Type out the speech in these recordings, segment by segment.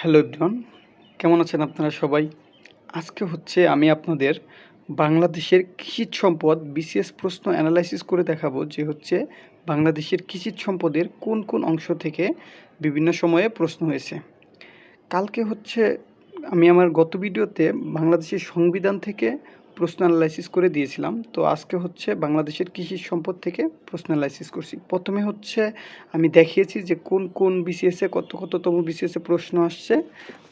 Hello everyone, কেমন আছেন আপনারা সবাই? আজকে হচ্ছে আমি আপনাদের বাংলাদেশের কৃষি সম্পদ বিসিএস প্রশ্ন অ্যানালাইসিস করে দেখাবো যে হচ্ছে বাংলাদেশের কৃষি সম্পদের কোন কোন অংশ থেকে বিভিন্ন সময়ে প্রশ্ন হয়েছে। কালকে হচ্ছে আমি আমার গত ভিডিওতে বাংলাদেশের সংবিধান থেকে প্রশ্ন অ্যানালাইসিস করে দিয়েছিলাম। তো আজকে হচ্ছে বাংলাদেশের কৃষি সম্পদ থেকে প্রশ্ন অ্যানালাইসিস করছি। প্রথমে হচ্ছে আমি দেখিয়েছি যে কোন কোন বিসিএসে কত কততম বিসিএসে প্রশ্ন আসছে।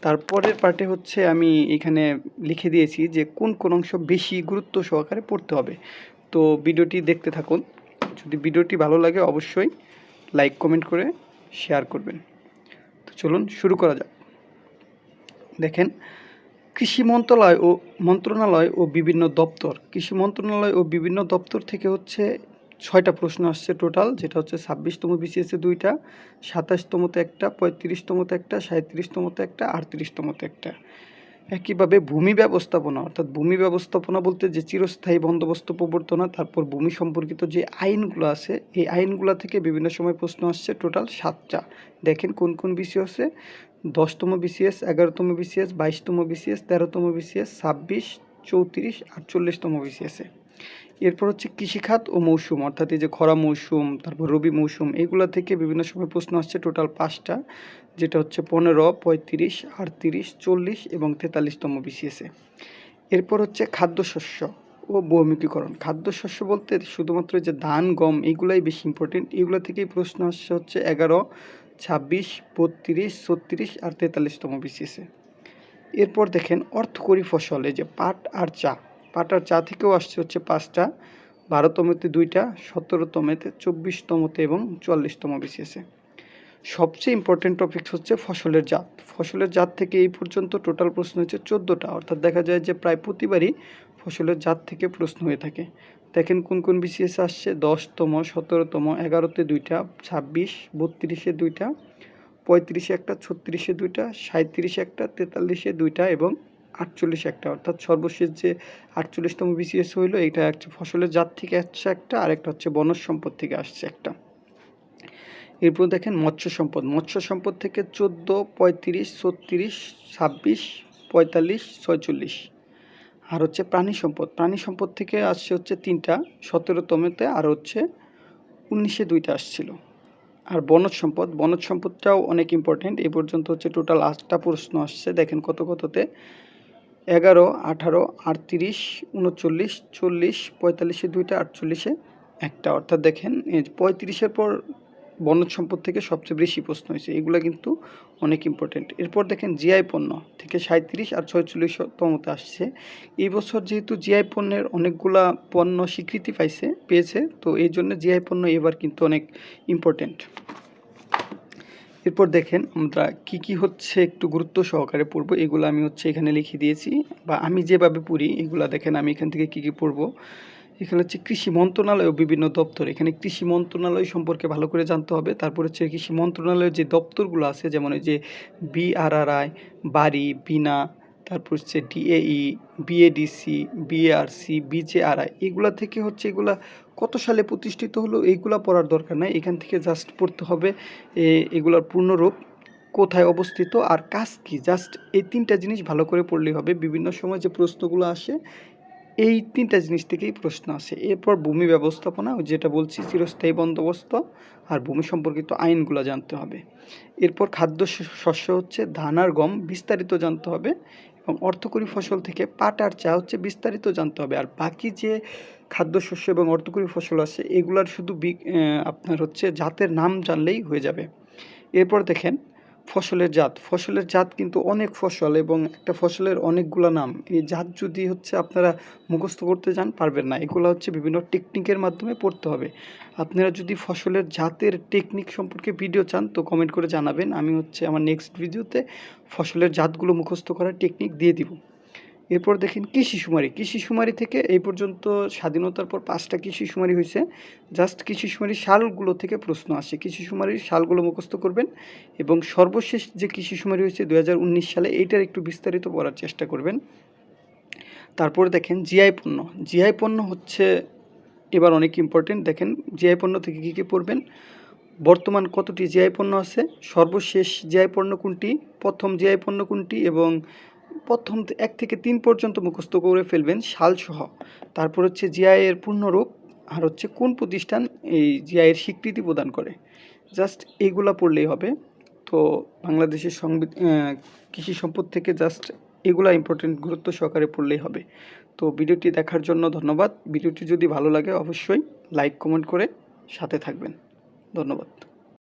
তারপরের পার্টে হচ্ছে আমি এখানে লিখে দিয়েছি যে কোন কোন অংশ বেশি গুরুত্ব সহকারে পড়তে হবে। তো ভিডিওটি দেখতে থাকুন। যদি ভিডিওটি ভালো লাগে অবশ্যই লাইক, কমেন্ট করে শেয়ার করবেন। তো চলুন শুরু করা যাক। দেখেন, কৃষি মন্ত্রণালয় ও মন্ত্রণালয় ও বিভিন্ন দপ্তর। কৃষি মন্ত্রণালয় ও বিভিন্ন দপ্তর থেকে হচ্ছে ছয়টা প্রশ্ন আসছে টোটাল যেটা হচ্ছে ছাব্বিশতম বিসিএসে দুইটা, সাতাশতমতে একটা, পঁয়ত্রিশতমতে একটা সাঁত্রিশতমতে একটা, আটত্রিশতমতে একটা। একইভাবে ভূমি ব্যবস্থাপনা, অর্থাৎ ভূমি ব্যবস্থাপনা বলতে যে চিরস্থায়ী বন্দোবস্ত প্রবর্তনা, তারপর ভূমি সম্পর্কিত যে আইনগুলো আছে, এই আইনগুলো থেকে বিভিন্ন সময় প্রশ্ন আসছে টোটাল সাতটা। দেখেন কোন কোন বিষয় আছে দশতম বিসিএস, এগারোতম বিসিএস, বাইশতম বিসিএস, তেরোতম বিসিএস, ছাব্বিশ, চৌত্রিশ, আটচল্লিশতম বিসিএসে এরপর হচ্ছে কৃষিখাত ও মৌসুম, অর্থাৎ এই যে খরা মৌসুম, তারপর রবি মৌসুম এইগুলো থেকে বিভিন্ন সময় প্রশ্ন আসছে টোটাল পাঁচটা, যেটা হচ্ছে পনেরো, পঁয়ত্রিশ, আটত্রিশ, চল্লিশ এবং তেতাল্লিশতম বিসিএসে এরপর হচ্ছে খাদ্যশস্য ও বহুমুখীকরণ খাদ্যশস্য বলতে শুধুমাত্র যে ধান, গম এইগুলাই বেশি ইম্পর্টেন্ট এগুলো থেকেই প্রশ্ন আসছে হচ্ছে এগারো ছাব্বিশ, বত্রিশ, ছত্রিশ আর তেতাল্লিশতম বিসিএসে এরপর দেখেন অর্থকরী ফসল যে পাট আর চা। পাট আর চা থেকেও আসছে হচ্ছে পাঁচটা, বারোতমতে দুইটা, সতেরোতমতে চব্বিশতমতে এবং চুয়াল্লিশতম বিসিএসে সবচেয়ে ইম্পর্টেন্ট টপিক হচ্ছে ফসলের জাত। ফসলের জাত থেকে এই পর্যন্ত টোটাল প্রশ্ন হচ্ছে চোদ্দোটা। অর্থাৎ দেখা যায় যে প্রায় প্রতিবারই ফসলের জাত থেকে প্রশ্ন হয়ে থাকে। দেখেন কোন কোন বিসিএস আসছে? দশতম, সতেরোতম, এগারোতে দুইটা, ছাব্বিশ, বত্রিশে দুইটা, পঁয়ত্রিশে একটা, ছত্রিশে দুইটা সাঁত্রিশে একটা, তেতাল্লিশে দুইটা এবং আটচল্লিশে একটা। অর্থাৎ সর্বশেষ যে আটচল্লিশতম বিসিএস হইল, এইটা একটা ফসলের জাত থেকে আসছে একটা আর একটা হচ্ছে বনজ সম্পদ থেকে আসছে একটা। এরপর দেখেন মৎস্য সম্পদ। মৎস্য সম্পদ থেকে চোদ্দ, পঁয়ত্রিশ, ছত্রিশ, ছাব্বিশ, পঁয়তাল্লিশ, ছয়চল্লিশ। আর হচ্ছে প্রাণী সম্পদ। প্রাণী সম্পদ থেকে আসছে হচ্ছে তিনটা সতেরোতমেতে আর হচ্ছে উনিশে দুইটা আসছিল। আর বনজ সম্পদ, বনজ সম্পদটাও অনেক ইম্পর্টেন্ট এই পর্যন্ত হচ্ছে টোটাল আটটা প্রশ্ন আসছে। দেখেন কত কততে? এগারো, আঠারো, আটত্রিশ, উনচল্লিশ, চল্লিশ, পঁয়তাল্লিশে দুইটা, আটচল্লিশে একটা। অর্থাৎ দেখেন পঁয়ত্রিশের পর বনজ সম্পদ থেকে সবচেয়ে বেশি প্রশ্ন হয়েছে। এগুলো কিন্তু অনেক ইম্পর্টেন্ট এরপর দেখেন জিআই পণ্য থেকে সাঁত্রিশ আর ছয়চল্লিশ ছয়চল্লিশতমতে আসছে। এই বছর যেহেতু জিআই পণ্যের অনেকগুলা পণ্য স্বীকৃতি পাইছে, পেয়েছে, তো এই জন্য জিআই পণ্য এবার কিন্তু অনেক ইম্পর্টেন্ট এরপর দেখেন আমরা কি কি হচ্ছে একটু গুরুত্ব সহকারে পড়ব। এগুলো আমি হচ্ছে এখানে লিখে দিয়েছি বা আমি যেভাবে পড়ি, এগুলো দেখেন আমি এখান থেকে কি কি পড়ব। এখানে হচ্ছে কৃষি মন্ত্রণালয় ও বিভিন্ন দপ্তর। এখানে কৃষি মন্ত্রণালয় সম্পর্কে ভালো করে জানতে হবে। তারপর হচ্ছে কৃষি মন্ত্রণালয়ের যে দপ্তরগুলো আছে, যেমন ওই যে বিআরআরআই বাড়ি বিনা তারপর হচ্ছে ডিএই বিএডিসি বিএআরসি বিজেআরআই এগুলা থেকে হচ্ছে এগুলা কত সালে প্রতিষ্ঠিত হলো এইগুলা পড়ার দরকার নাই। এখান থেকে জাস্ট পড়তে হবে এগুলার পূর্ণরূপ, কোথায় অবস্থিত আর কাজ কি। জাস্ট এই তিনটা জিনিস ভালো করে পড়লেই হবে। বিভিন্ন সময় যে প্রশ্নগুলো আসে এই তিনটা জিনিস থেকেই প্রশ্ন আসে। এরপর ভূমি ব্যবস্থাপনা যেটা বলছি, চিরস্থায়ী বন্দোবস্ত আর ভূমি সম্পর্কিত আইনগুলো জানতে হবে। এরপর খাদ্য শস্য হচ্ছে ধান আর গম বিস্তারিত জানতে হবে এবং অর্থকরী ফসল থেকে পাট আর চা হচ্ছে বিস্তারিত জানতে হবে। আর বাকি যে খাদ্যশস্য এবং অর্থকরী ফসল আছে, এগুলার শুধু আপনার হচ্ছে জাতের নাম জানলেই হয়ে যাবে। এরপর দেখেন ফসলের জাত। ফসলের জাত কিন্তু অনেক ফসল এবং একটা ফসলের অনেকগুলো নাম। এই জাত যদি হচ্ছে আপনারা মুখস্থ করতে যান পারবেন না। এগুলো হচ্ছে বিভিন্ন টেকনিকের মাধ্যমে পড়তে হবে। আপনারা যদি ফসলের জাতের টেকনিক সম্পর্কে ভিডিও চান, তো কমেন্ট করে জানাবেন। আমি হচ্ছে আমার নেক্সট ভিডিওতে ফসলের জাতগুলো মুখস্থ করার টেকনিক দিয়ে দিব। এরপর দেখেন কৃষি শুমারি। কৃষি শুমারি থেকে এই পর্যন্ত স্বাধীনতার পর পাঁচটা কৃষি শুমারি হয়েছে। জাস্ট কৃষি শুমারি সালগুলো থেকে প্রশ্ন আসে। কৃষি শুমারির সালগুলো মুখস্থ করবেন এবং সর্বশেষ যে কৃষি শুমারি হয়েছে দু হাজার উনিশ সালে, এইটার একটু বিস্তারিত পড়ার চেষ্টা করবেন। তারপরে দেখেন জিআই পণ্য। জিআই পণ্য হচ্ছে এবার অনেক ইম্পর্টেন্ট দেখেন জিআই পণ্য থেকে কী কী পড়বেন? বর্তমান কতটি জিআই পণ্য আছে? সর্বশেষ জিআই পণ্য কোনটি? প্রথম জিআই পণ্য কোনটি? এবং প্রথম এক থেকে তিন পর্যন্ত মুখস্থ করে ফেলবেন সালসহ তারপর হচ্ছে জিআই এর পূর্ণরূপ আর হচ্ছে কোন প্রতিষ্ঠান এই জিআই এর স্বীকৃতি প্রদান করে। জাস্ট এইগুলা পড়লেই হবে। তো বাংলাদেশের সংবিধ কৃষি সম্পদ থেকে জাস্ট এগুলা ইম্পর্টেন্ট গুরুত্ব সহকারে পড়লেই হবে। তো ভিডিওটি দেখার জন্য ধন্যবাদ। ভিডিওটি যদি ভালো লাগে অবশ্যই লাইক, কমেন্ট করে সাথে থাকবেন। ধন্যবাদ।